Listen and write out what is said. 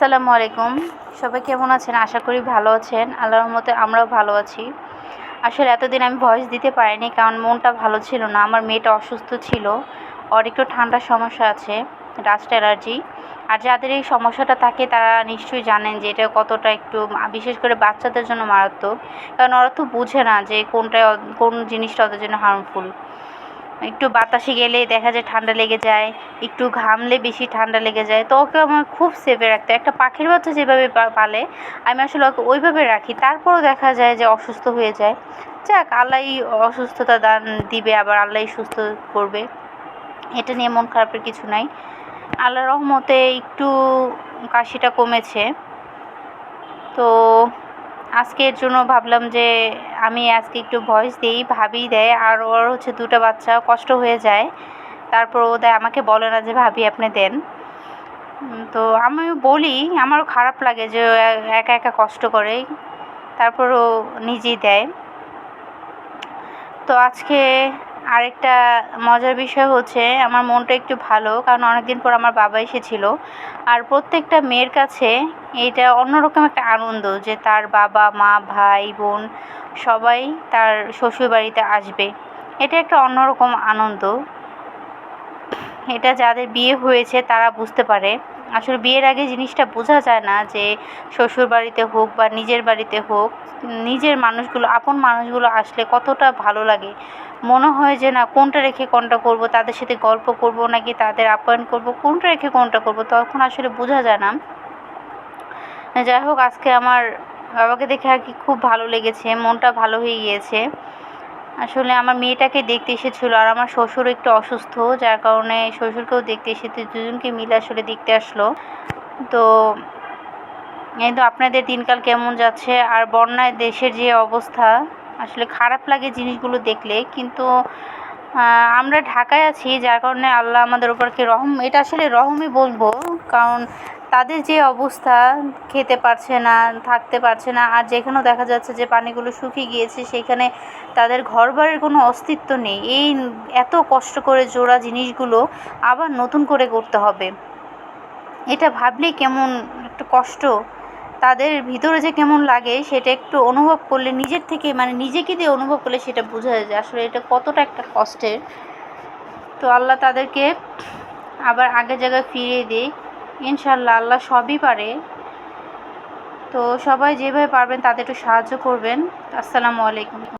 আসসালামু আলাইকুম। সবাই কেমন আছেন? আশা করি ভালো আছেন। আল্লাহর রহমতে আমরাও ভালো আছি। আসলে এতদিন আমি ভয়েস দিতে পারিনি কারণ মনটা ভালো ছিল না। আমার মেয়েটা অসুস্থ ছিল। ওর একটু ঠান্ডার সমস্যা আছে ডাস্ট অ্যালার্জি। আর যাদের এই সমস্যাটা থাকে তারা নিশ্চয়ই জানেন যে এটা কতটা একটু বিশেষ করে বাচ্চাদের জন্য মারাত্মক। কারণ ওরা তো বুঝে না যে কোনটা কোন জিনিসটা ওদের জন্য হার্মফুল একটু বাতাসে গেলে দেখা যায় ঠান্ডা লেগে যায়, একটু ঘামলে বেশি ঠান্ডা লেগে যায়। তো ওকে আমার খুব সেফে রাখতে একটা পাখির বাচ্চা যেভাবে পালে, আমি আসলে ওকে ওইভাবে রাখি। তারপরও দেখা যায় যে অসুস্থ হয়ে যায়। যাক, আল্লাহ অসুস্থতা দান দিবে, আবার আল্লাহ সুস্থ করবে। এটা নিয়ে মন খারাপের কিছু নাই। আল্লাহ রহমতে একটু কাশিটা কমেছে। তো আজকের জন্য ভাবলাম যে আমি আজকে একটু ভয়েস দিই ভাবি দেয়, আর ওর হচ্ছে দুটো বাচ্চা কষ্ট হয়ে যায়। তারপর ও দেয়, আমাকে বলে না যে ভাবি আপনি দেন। তো আমি বলি, আমারও খারাপ লাগে যে একা একা কষ্ট করে। তারপর ও নিজেই দেয়। তো আজকে আরেকটা মজার বিষয় হচ্ছে, আমার মনটা একটু ভালো, কারণ অনেকদিন পর আমার বাবা এসেছিল। আর প্রত্যেকটা মেয়ের কাছে এইটা অন্যরকম একটা আনন্দ যে তার বাবা, মা, ভাই, বোন সবাই তার শ্বশুরবাড়িতে আসবে। এটা একটা অন্যরকম আনন্দ। এটা যাদের বিয়ে হয়েছে তারা বুঝতে পারে। আসলে বিয়ের আগে জিনিসটা বোঝা যায় না যে শ্বশুর বাড়িতে হোক বা নিজের বাড়িতে হোক, নিজের মানুষগুলো, আপন মানুষগুলো আসলে কতটা ভালো লাগে। মনে হয় যে না, কোনটা রেখে কোনটা করব, তাদের সাথে গল্প করব নাকি তাদের আপ্যায়ন করব, কোনটা রেখে কোনটা করব, তখন আসলে বোঝা যায় না। যাই হোক, আজকে আমার বাবাকে দেখে আর কি খুব ভালো লেগেছে, মনটা ভালো হয়ে গিয়েছে। আসলে আমার মেয়েটাকে দেখতে এসেছিল আর আমার শ্বশুর একটু অসুস্থ, যার কারণে শ্বশুরকেও দেখতে এসেছে, দুজনকে মিলে আসলে দেখতে আসলো। তো কিন্তু আপনাদের দিনকাল কেমন যাচ্ছে? আর বন্যায় দেশের যে অবস্থা, আসলে খারাপ লাগে জিনিসগুলো দেখলে, কিন্তু আমরা ঢাকায় আছি, যার কারণে আল্লাহ আমাদের উপরকে রহম, এটা আসলে রহমই বলব। কারণ তাদের যে অবস্থা, খেতে পারছে না, থাকতে পারছে না, আর যেখানেও দেখা যাচ্ছে যে পানিগুলো শুকিয়ে গিয়েছে, সেখানে তাদের ঘরবাড়ির কোনো অস্তিত্ব নেই। এই এত কষ্ট করে জোড়া জিনিসগুলো আবার নতুন করে করতে হবে। এটা ভাবলেই কেমন একটু কষ্ট? তাদের ভিতরে যে কেমন লাগে, সেটা একটু অনুভব করলে, নিজের থেকে মানে নিজেকে দিয়ে অনুভব করলে সেটা বোঝা যায় আসলে এটা কতটা একটা কষ্টের। তো আল্লাহ তাদেরকে আবার আগের জায়গায় ফিরিয়ে দিই ইনশাল্লাহ আল্লাহ সবই পারে। তো সবাই যেভাবে পারবেন তাদের একটু সাহায্য করবেন। আসসালামু আলাইকুম।